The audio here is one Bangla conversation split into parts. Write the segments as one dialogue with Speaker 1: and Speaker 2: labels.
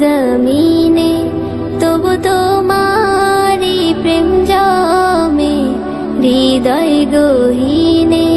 Speaker 1: জমিনে তবু তোমারি প্রেম জমে হৃদয় গহীনে।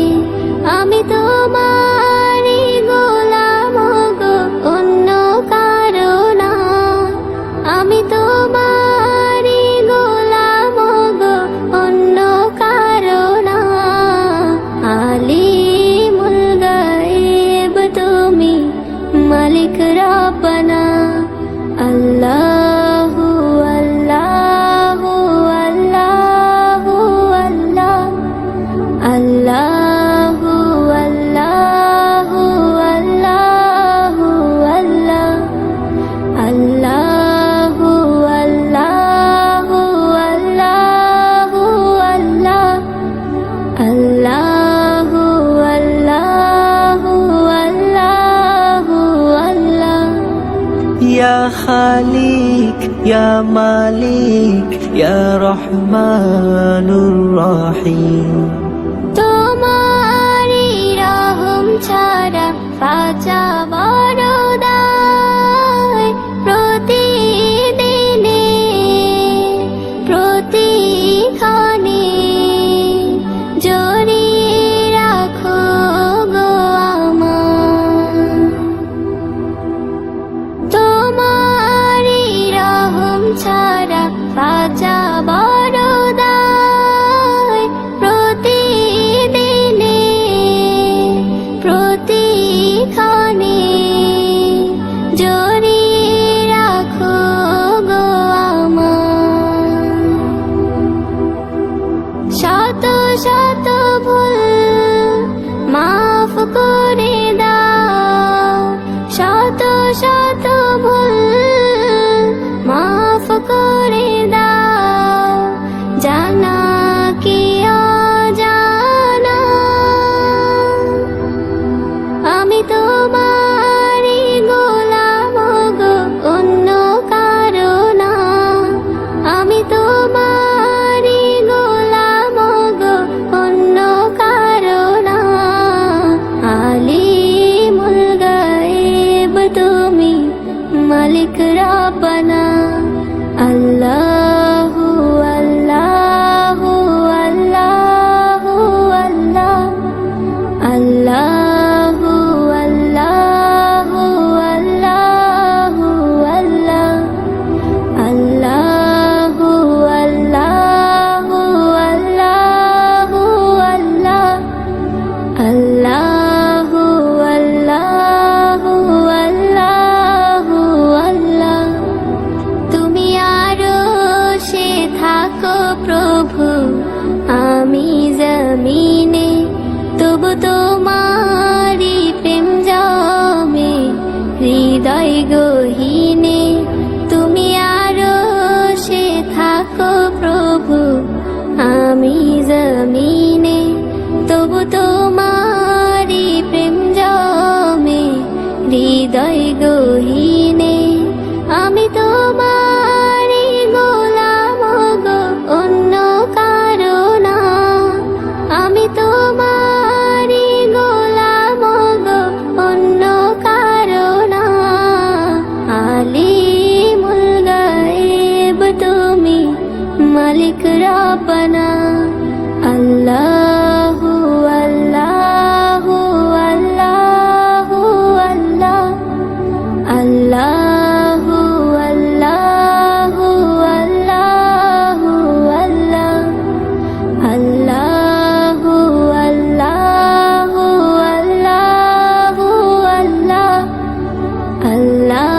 Speaker 2: ইয়া মালিক ইয়া রহমানুর রহিম
Speaker 1: তোমার রহম ছাড়া বাঁচা বড় 把家。আমি জমিনে, তবু তোমারি প্রেম জমে, হৃদয় গহীনে। আমি তোমারি গোলাম গো, অন্য কারণ আমি তোমারি গোলাম গো, অন্য কারণ আলি মুল গায়েব তুমি, মালিক রাপনা love.